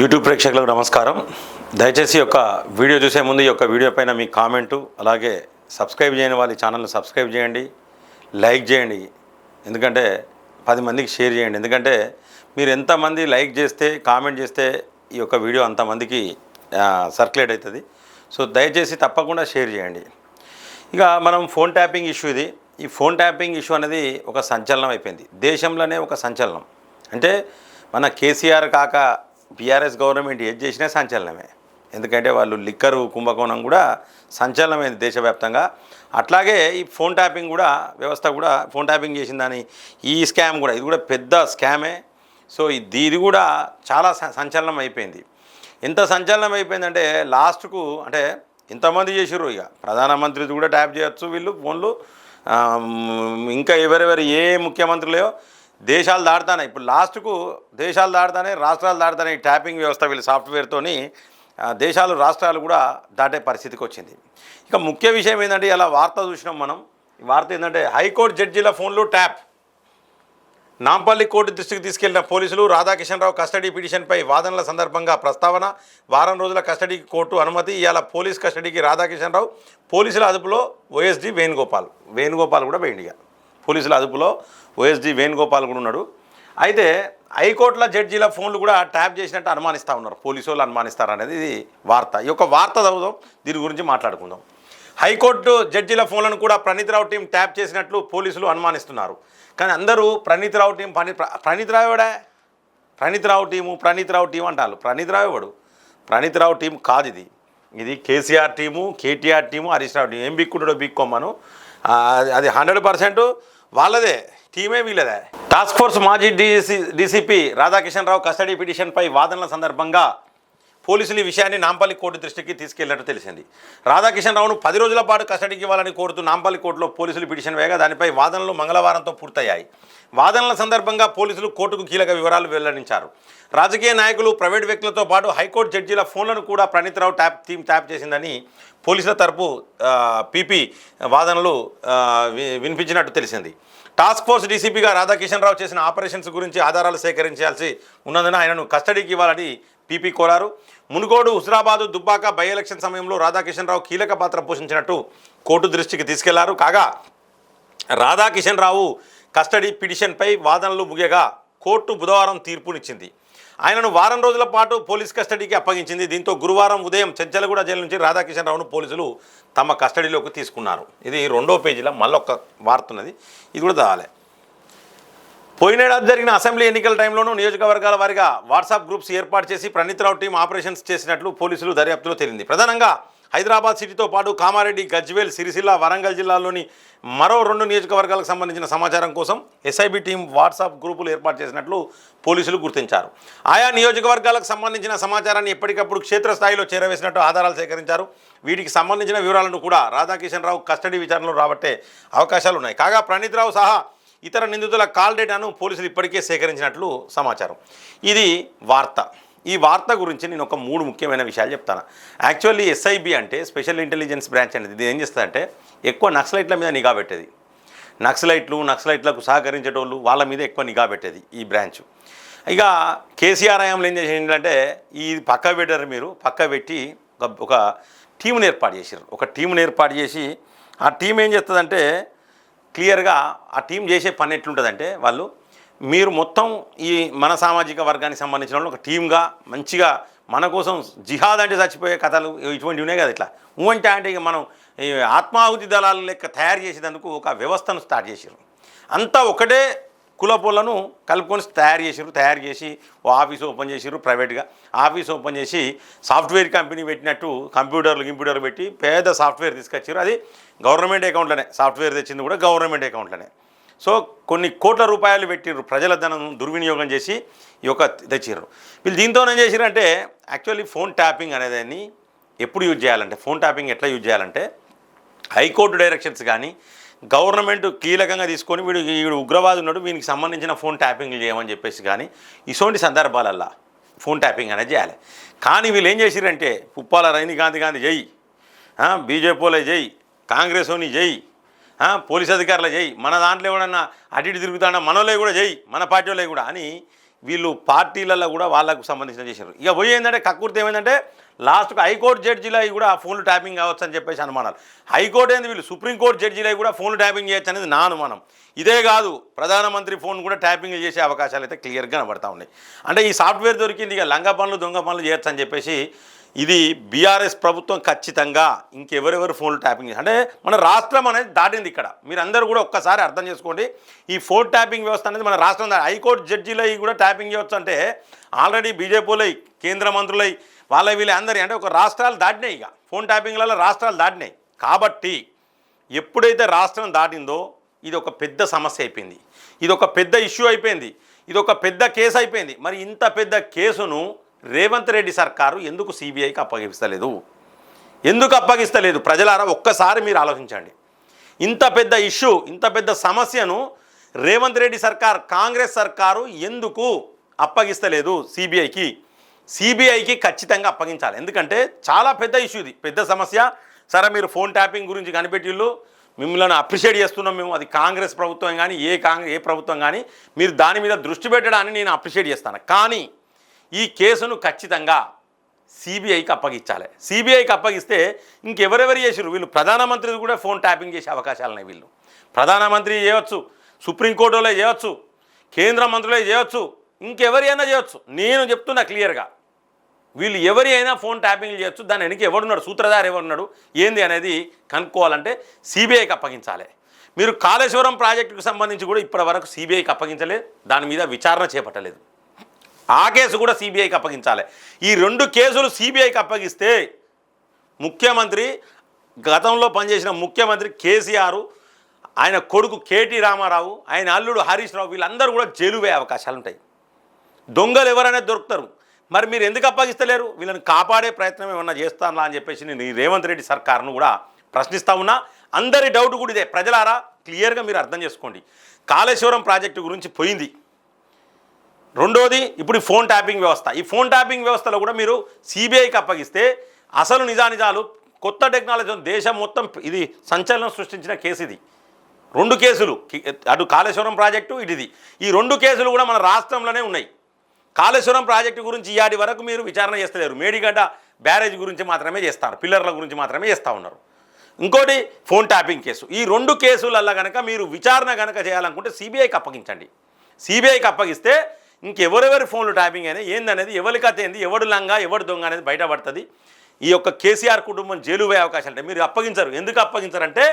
YouTube ప్రేక్షకులకు నమస్కారం. దయచేసి ఒక యొక్క వీడియో చూసే ముందు ఈ యొక్క వీడియో పైన మీ కామెంటు అలాగే సబ్స్క్రైబ్ చేయని వాళ్ళ ఛానల్ని సబ్స్క్రైబ్ చేయండి లైక్ చేయండి ఎందుకంటే పది మందికి షేర్ చేయండి. ఎందుకంటే మీరు ఎంతమంది లైక్ చేస్తే కామెంట్ చేస్తే ఈ యొక్క వీడియో అంతమందికి సర్క్యులేట్ అవుతుంది. సో దయచేసి తప్పకుండా షేర్ చేయండి. ఇక మనం ఫోన్ ట్యాపింగ్ ఇష్యూ ఇది. ఈ ఫోన్ ట్యాపింగ్ ఇష్యూ అనేది ఒక సంచలనం అయిపోయింది. దేశంలోనే ఒక సంచలనం. అంటే మన కేసీఆర్ కాక బీఆర్ఎస్ గవర్నమెంట్ ఏది చేసినా సంచలనమే. ఎందుకంటే వాళ్ళు లిక్కరు కుంభకోణం కూడా సంచలనమైంది దేశవ్యాప్తంగా. అట్లాగే ఈ ఫోన్ ట్యాపింగ్ కూడా వ్యవస్థ కూడా ఫోన్ ట్యాపింగ్ చేసిందని ఈ స్కామ్ కూడా ఇది కూడా పెద్ద స్కామే. సో ఇది ఇది కూడా చాలా సంచలనం అయిపోయింది ఎంత సంచలనం అయిపోయిందంటే లాస్ట్కు అంటే ఇంతమంది చేసిర్రు ఇక. ప్రధానమంత్రిది కూడా ట్యాప్ చేయొచ్చు వీళ్ళు ఫోన్లు. ఇంకా ఎవరెవరు ఏ ముఖ్యమంత్రులేయో దేశాలు దాడుతానే ఇప్పుడు లాస్ట్కు దేశాలు దాడుతానే రాష్ట్రాలు దాడుతానే ఈ ట్యాపింగ్ వ్యవస్థ వీళ్ళ సాఫ్ట్వేర్తోని దేశాలు రాష్ట్రాలు కూడా దాటే పరిస్థితికి వచ్చింది. ఇక ముఖ్య విషయం ఏంటంటే ఇలా వార్త చూసినాం మనం. ఈ వార్త ఏంటంటే హైకోర్టు జడ్జీల ఫోన్లో ట్యాప్. నాంపల్లి కోర్టు దృష్టికి తీసుకెళ్ళిన పోలీసులు రాధాకిషన్ రావు కస్టడీ పిటిషన్పై వాదనల సందర్భంగా ప్రస్తావన. వారం రోజుల కస్టడీకి కోర్టు అనుమతి. ఇవాళ పోలీస్ కస్టడీకి రాధాకిషన్ రావు పోలీసుల అదుపులో ఓఎస్డి వేణుగోపాల్. వేణుగోపాల్ కూడా వేయండిగా పోలీసుల అదుపులో ఓఎస్డి వేణుగోపాల్ కూడా ఉన్నాడు. అయితే హైకోర్టుల జడ్జీల ఫోన్లు కూడా ట్యాప్ చేసినట్టు అనుమానిస్తూ ఉన్నారు. పోలీసు వాళ్ళు అనుమానిస్తారు అనేది ఇది వార్త. ఈ యొక్క వార్త చదువుదాం దీని గురించి మాట్లాడుకుందాం. హైకోర్టు జడ్జీల ఫోన్లను కూడా ప్రణీత్ రావు టీం ట్యాప్ చేసినట్లు పోలీసులు అనుమానిస్తున్నారు. కానీ అందరూ ప్రణీత్ రావు టీం పని ప్రణీత్ రావు ప్రణీత్ రావు టీము ప్రణీత్ రావు టీం అంటారు. ప్రణీత్ రావు ఎవడు? ప్రణీత్ రావు టీం కాదు ఇది. ఇది KCR team KTR team Harish Rao team. ఏం బిక్కుంటాడో బిక్కోమ్మను అది హండ్రెడ్ పర్సెంట్ వాళ్ళదే టీమే వీళ్ళదే. టాస్క్ ఫోర్స్ మాజీ DC DCP Radhakishan Rao custody పిటిషన్పై వాదనల సందర్భంగా పోలీసులు ఈ విషయాన్ని నాంపల్లి కోర్టు దృష్టికి తీసుకెళ్ళినట్టు తెలిసింది. రాధాకిషన్ రావును పది రోజుల పాటు కస్టడీకి ఇవ్వాలని కోరుతూ నాంపల్లి కోర్టులో పోలీసులు పిటిషన్ వేయగా దానిపై వాదనలు మంగళవారంతో పూర్తయ్యాయి. వాదనల సందర్భంగా పోలీసులు కోర్టుకు కీలక వివరాలు వెల్లడించారు. రాజకీయ నాయకులు ప్రైవేట్ వ్యక్తులతో పాటు హైకోర్టు జడ్జీల ఫోన్లను కూడా Praneeth Rao tap theme tap చేసిందని పోలీసుల తరపు పీపీ వాదనలు వి- వినిపించినట్టు తెలిసింది. టాస్క్ ఫోర్స్ డీసీపీగా రాధాకిషన్ రావు చేసిన ఆపరేషన్స్ గురించి ఆధారాలు సేకరించాల్సి ఉన్నందున ఆయనను కస్టడీకి ఇవ్వాలని పీపీ కోరారు. మునుగోడు హుస్రాబాదు దుబ్బాక బై ఎలక్షన్ సమయంలో రాధాకిషన్ రావు కీలక పాత్ర పోషించినట్టు కోర్టు దృష్టికి తీసుకెళ్ళారు. కాగా రాధాకిషన్ రావు కస్టడీ పిటిషన్పై వాదనలు ముగియగా కోర్టు బుధవారం తీర్పునిచ్చింది. ఆయనను వారం రోజుల పాటు పోలీస్ కస్టడీకి అప్పగించింది. దీంతో గురువారం ఉదయం చెంచలగూడ జైలు నుంచి రాధాకిషన్ రావును పోలీసులు తమ కస్టడీలోకి తీసుకున్నారు. ఇది రెండో పేజీలో మళ్ళొక్క వార్త ఉన్నది. ఇది కూడా దాలే. పోయినేడాది జరిగిన అసెంబ్లీ ఎన్నికల టైంలోనూ నియోజకవర్గాల వారిగా వాట్సాప్ గ్రూప్స్ ఏర్పాటు చేసి ప్రణీత్రావు టీం ఆపరేషన్స్ చేసినట్లు పోలీసులు దర్యాప్తులో తేలింది. ప్రధానంగా హైదరాబాద్ సిటీతో పాటు కామారెడ్డి గజ్వేల్ సిరిసిల్ల వరంగల్ జిల్లాల్లోని మరో రెండు నియోజకవర్గాలకు సంబంధించిన సమాచారం కోసం ఎస్ఐబి టీం వాట్సాప్ గ్రూపులు ఏర్పాటు చేసినట్లు పోలీసులు గుర్తించారు. ఆయా నియోజకవర్గాలకు సంబంధించిన సమాచారాన్ని ఎప్పటికప్పుడు క్షేత్రస్థాయిలో చేరవేసినట్టు ఆధారాలు సేకరించారు. వీటికి సంబంధించిన వివరాలను కూడా రాధాకిషన్ రావు కస్టడీ విచారణలో రాబట్టే అవకాశాలు ఉన్నాయి కాగా ప్రణీత్ రావు సహా ఇతర నిందితుల కాల్ డేటాను పోలీసులు ఇప్పటికే సేకరించినట్లు సమాచారం. ఇది వార్త. ఈ వార్త గురించి నేను ఒక మూడు ముఖ్యమైన విషయాలు చెప్తాను. యాక్చువల్లీ ఎస్ఐబి అంటే స్పెషల్ ఇంటెలిజెన్స్ బ్రాంచ్ అనేది. ఇది ఏం చేస్తుందంటే ఎక్కువ నక్సలైట్ల మీద నిఘా పెట్టేది. నక్సలైట్లు నక్సలైట్లకు సహకరించేటోళ్ళు వాళ్ళ మీద ఎక్కువ నిఘా పెట్టేది ఈ బ్రాంచ్. ఇక కేసీఆర్ హయాంలో ఏం చేసిందంటే ఈ పక్క పెట్టారు మీరు పక్క పెట్టి ఒక ఒక టీంని ఏర్పాటు చేసారు ఒక టీంని ఏర్పాటు చేసి ఆ టీం ఏం చేస్తుందంటే క్లియర్గా ఆ టీం చేసే పని ఎట్లుంటుందంటే వాళ్ళు మీరు మొత్తం ఈ మన సామాజిక వర్గానికి సంబంధించిన వాళ్ళు ఒక టీమ్గా మంచిగా మన కోసం జిహాద్ అంటే చచ్చిపోయే కథలు ఇటువంటివి ఉన్నాయి కదా ఇట్లా. ఊంటే అంటే ఇక మనం ఈ ఆత్మాహుతి దళాలు లెక్క తయారు చేసేందుకు ఒక వ్యవస్థను స్టార్ట్ చేసారు అంతా ఒకటే కులపోలను కలుపుకొని తయారు చేసారు తయారు చేసి ఓ ఆఫీస్ ఓపెన్ చేసారు ప్రైవేట్గా. ఆఫీస్ ఓపెన్ చేసి సాఫ్ట్వేర్ కంపెనీ పెట్టినట్టు కంప్యూటర్లు కంప్యూటర్ పెట్టి పేద సాఫ్ట్వేర్ తీసుకొచ్చారు అది గవర్నమెంట్ అకౌంట్లోనే సాఫ్ట్వేర్ తెచ్చింది కూడా గవర్నమెంట్ అకౌంట్లోనే. సో కొన్ని కోట్ల రూపాయలు పెట్టిర్రు ప్రజల ధనం దుర్వినియోగం చేసి ఈ యొక్క తెచ్చిర్రు. వీళ్ళు దీంతో ఏం చేసిరంటే యాక్చువల్లీ ఫోన్ ట్యాపింగ్ అనేదాన్ని ఎప్పుడు యూజ్ చేయాలంటే ఫోన్ ట్యాపింగ్ ఎట్లా యూజ్ చేయాలంటే హైకోర్టు డైరెక్షన్స్ కానీ గవర్నమెంట్ కీలకంగా తీసుకొని వీడు వీడు ఉగ్రవాది ఉన్నాడు వీనికి సంబంధించిన ఫోన్ ట్యాపింగ్ చేయమని చెప్పేసి కానీ ఇటువంటి సందర్భాలల్లా ఫోన్ ట్యాపింగ్ అనేది చేయాలి. కానీ వీళ్ళు ఏం చేసిరంటే పుప్పాల రైని గాంధీ గాంధీ జై బీజేపీలో జై కాంగ్రెస్ ఓని జై పోలీస్ అధికారులు జై మన దాంట్లో ఎవడన్నా అటు ఇటు తిరుగుతాడా మనలో కూడా జై మన పార్టీ వాళ్ళే కూడా అని వీళ్ళు పార్టీలలో కూడా వాళ్ళకు సంబంధించిన చేశారు. ఇక పోయి ఏంటంటే కక్కుర్తి ఏమైందంటే లాస్ట్కు హైకోర్టు జడ్జిలో కూడా ఫోన్లు ట్యాపింగ్ కావచ్చు అని చెప్పేసి అనుమానాలు. హైకోర్టు ఏంది వీళ్ళు? సుప్రీంకోర్టు జడ్జిలో కూడా ఫోన్లు ట్యాపింగ్ చేయొచ్చు అనేది నా అనుమానం. ఇదే కాదు ప్రధానమంత్రి ఫోన్ కూడా ట్యాపింగ్ చేసే అవకాశాలు అయితే క్లియర్గా కనబడతా ఉన్నాయి. అంటే ఈ సాఫ్ట్వేర్ దొరికింది ఇక లంగ పనులు దొంగ పనులు చేయొచ్చు అని చెప్పేసి ఇది బీఆర్ఎస్ ప్రభుత్వం ఖచ్చితంగా ఇంకెవరెవరు ఫోన్లు ట్యాపింగ్ చేసి అంటే మన రాష్ట్రం అనేది దాటింది ఇక్కడ. మీరందరూ కూడా ఒక్కసారి అర్థం చేసుకోండి. ఈ ఫోన్ ట్యాపింగ్ వ్యవస్థ అనేది మన రాష్ట్రం హైకోర్టు జడ్జీలు కూడా ట్యాపింగ్ చేయవచ్చు అంటే ఆల్రెడీ బీజేపీలై కేంద్ర మంత్రులై వాళ్ళ వీళ్ళ అందరి అంటే ఒక రాష్ట్రాలు దాటినాయి ఇక. ఫోన్ ట్యాపింగ్లలో రాష్ట్రాలు దాటినాయి. కాబట్టి ఎప్పుడైతే రాష్ట్రం దాటిందో ఇది ఒక పెద్ద సమస్య అయిపోయింది. ఇది ఒక పెద్ద ఇష్యూ అయిపోయింది. ఇది ఒక పెద్ద కేసు అయిపోయింది. మరి ఇంత పెద్ద కేసును రేవంత్ రెడ్డి సర్కారు ఎందుకు సిబిఐకి అప్పగిస్తలేదు? ఎందుకు అప్పగిస్తలేదు? ప్రజలారా ఒక్కసారి మీరు ఆలోచించండి. ఇంత పెద్ద ఇష్యూ ఇంత పెద్ద సమస్యను రేవంత్ రెడ్డి సర్కార్ కాంగ్రెస్ సర్కారు ఎందుకు అప్పగిస్తలేదు సిబిఐకి? సిబిఐకి ఖచ్చితంగా అప్పగించాలి. ఎందుకంటే చాలా పెద్ద ఇష్యూ ఇది. పెద్ద సమస్య. సరే మీరు ఫోన్ ట్యాపింగ్ గురించి కనిపెట్టిళ్ళు మిమ్మల్ని అప్రిషియేట్ చేస్తున్నాం మేము. అది కాంగ్రెస్ ప్రభుత్వం కానీ ఏ కాంగ్రెస్ ఏ ప్రభుత్వం కానీ మీరు దాని మీద దృష్టి పెట్టడాన్ని నేను అప్రిషియేట్ చేస్తాను. కానీ ఈ కేసును ఖచ్చితంగా సిబిఐకి అప్పగించాలి సిబిఐకి అప్పగిస్తే ఇంకెవరెవరు చేసారు వీళ్ళు ప్రధానమంత్రి కూడా ఫోన్ ట్యాపింగ్ చేసే అవకాశాలు ఉన్నాయి వీళ్ళు. ప్రధానమంత్రి చేయవచ్చు సుప్రీంకోర్టులో చేయవచ్చు కేంద్ర మంత్రులే చేయవచ్చు ఇంకెవరి అయినా చేయవచ్చు నేను చెప్తున్నా క్లియర్గా. వీళ్ళు ఎవరి అయినా ఫోన్ ట్యాపింగ్ చేయొచ్చు. దాని వెనక ఎవడున్నాడు సూత్రధారి ఎవరున్నాడు ఏంది అనేది కనుక్కోవాలంటే సిబిఐకి అప్పగించాలి. మీరు కాళేశ్వరం ప్రాజెక్టుకు సంబంధించి కూడా ఇప్పటి వరకు సిబిఐకి అప్పగించలేదు. దాని మీద విచారణ చేపట్టలేదు. ఆ కేసు కూడా సిబిఐకి అప్పగించాలి. ఈ రెండు కేసులు సిబిఐకి అప్పగిస్తే ముఖ్యమంత్రి గతంలో పనిచేసిన ముఖ్యమంత్రి కేసీఆర్ ఆయన కొడుకు కేటీ రామారావు ఆయన అల్లుడు హరీష్ రావు వీళ్ళందరూ కూడా జైలు పోయే అవకాశాలు ఉంటాయి. దొంగలు ఎవరైనా దొరుకుతారు. మరి మీరు ఎందుకు అప్పగిస్తలేరు? వీళ్ళని కాపాడే ప్రయత్నం ఏమన్నా చేస్తానా అని చెప్పేసి నేను ఈ రేవంత్ రెడ్డి సర్కార్ను కూడా ప్రశ్నిస్తా ఉన్నా. అందరి డౌట్ కూడా ఇదే. ప్రజలారా క్లియర్గా మీరు అర్థం చేసుకోండి. కాళేశ్వరం ప్రాజెక్టు గురించి పోయింది. రెండోది ఇప్పుడు ఈ ఫోన్ ట్యాపింగ్ వ్యవస్థ. ఈ ఫోన్ ట్యాపింగ్ వ్యవస్థలో కూడా మీరు సిబిఐకి అప్పగిస్తే అసలు నిజానిజాలు కొత్త టెక్నాలజీ దేశం మొత్తం ఇది సంచలనం సృష్టించిన కేసు ఇది. రెండు కేసులు అటు కాళేశ్వరం ప్రాజెక్టు ఇటుది. ఈ రెండు కేసులు కూడా మన రాష్ట్రంలోనే ఉన్నాయి. కాళేశ్వరం ప్రాజెక్టు గురించి ఇయాటి వరకు మీరు విచారణ చేస్తలేరు. మేడిగడ్డ బ్యారేజ్ గురించి మాత్రమే చేస్తారు. పిల్లర్ల గురించి మాత్రమే చేస్తూ ఉన్నారు. ఇంకోటి ఫోన్ ట్యాపింగ్ కేసు. ఈ రెండు కేసులల్లో కనుక మీరు విచారణ కనుక చేయాలనుకుంటే సిబిఐకి అప్పగించండి. సిబిఐకి అప్పగిస్తే ఇంకెవరెవరి ఫోన్లు ట్యాపింగ్ అయినా ఏందనేది? ఎవరి కథ ఏంది? ఎవడు లంగా? ఎవడు దొంగ అనేది బయటపడుతుంది. ఈ యొక్క కేసీఆర్ కుటుంబం జైలు పోయే అవకాశాలు ఉంటాయి. మీరు అప్పగించరు. ఎందుకు అప్పగించరంటే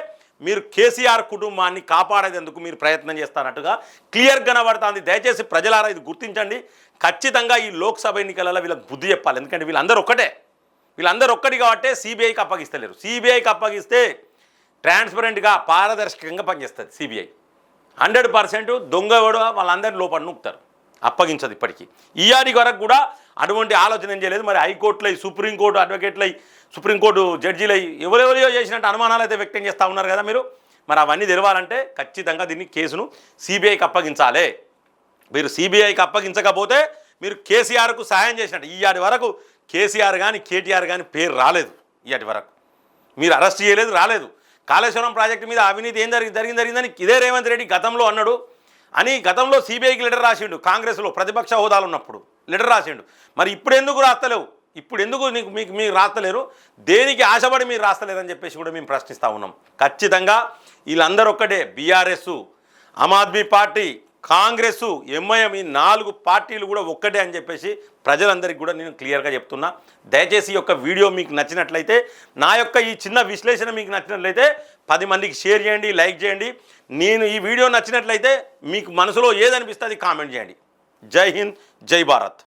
మీరు కేసీఆర్ కుటుంబాన్ని కాపాడేందుకు మీరు ప్రయత్నం చేస్తారన్నట్టుగా క్లియర్ కనబడుతుంది. దయచేసి ప్రజలారా ఇది గుర్తించండి. ఖచ్చితంగా ఈ లోక్సభ ఎన్నికలలో వీళ్ళకి బుద్ధి చెప్పాలి. ఎందుకంటే వీళ్ళందరూ ఒక్కటే. వీళ్ళందరూ ఒక్కటి కాబట్టి సిబిఐకి అప్పగిస్తలేరు. సిబిఐకి అప్పగిస్తే ట్రాన్స్పరెంట్గా పారదర్శకంగా పనిచేస్తుంది సిబిఐ. హండ్రెడ్ పర్సెంట్ దొంగ కూడా వాళ్ళందరినీ లోపల నూపుతారు అప్పగించదు ఇప్పటికీ. ఈయాడి వరకు కూడా అటువంటి ఆలోచన ఏం చేయలేదు. మరి హైకోర్టులై సుప్రీంకోర్టు అడ్వకేట్లై సుప్రీంకోర్టు జడ్జీలై ఎవరెవరియో చేసినట్టు అనుమానాలు అయితే వ్యక్తం చేస్తూ ఉన్నారు కదా మీరు? మరి అవన్నీ తెలవాలంటే ఖచ్చితంగా దీన్ని కేసును సిబిఐకి అప్పగించాలి. మీరు సిబిఐకి అప్పగించకపోతే మీరు కేసీఆర్కు సాయం చేసినట్టు. ఈయాటి వరకు కేసీఆర్ కానీ కేటీఆర్ కానీ పేరు రాలేదు ఈయాటి వరకు. మీరు అరెస్ట్ చేయలేదు రాలేదు. కాళేశ్వరం ప్రాజెక్టు మీద అవినీతి ఏం జరిగి జరిగింది జరిగిందని ఇదే రేవంత్ రెడ్డి గతంలో అన్నాడు. అని గతంలో సిబిఐకి లెటర్ రాసిండు కాంగ్రెస్లో ప్రతిపక్ష హోదాలు ఉన్నప్పుడు లెటర్ రాసిండు. మరి ఇప్పుడు ఎందుకు రాస్తలేవు? ఇప్పుడు ఎందుకు నీకు మీకు మీరు రాస్తలేరు? దేనికి ఆశపడి మీరు రాస్తలేరని చెప్పేసి కూడా మేము ప్రశ్నిస్తూ ఉన్నాం. ఖచ్చితంగా వీళ్ళందరూ ఒక్కటే BRS Aam Aadmi party Congress MIM ఈ నాలుగు పార్టీలు కూడా ఒక్కటే అని చెప్పేసి ప్రజలందరికీ కూడా నేను క్లియర్గా చెప్తున్నా. దయచేసి ఈ యొక్క వీడియో మీకు నచ్చినట్లయితే నా యొక్క ఈ చిన్న విశ్లేషణ మీకు నచ్చినట్లయితే పది మందికి షేర్ చేయండి లైక్ చేయండి. నేను ఈ వీడియో నచ్చినట్లయితే మీకు మనసులో ఏదనిపిస్తే అది కామెంట్ చేయండి. జై హింద్ జై భారత్.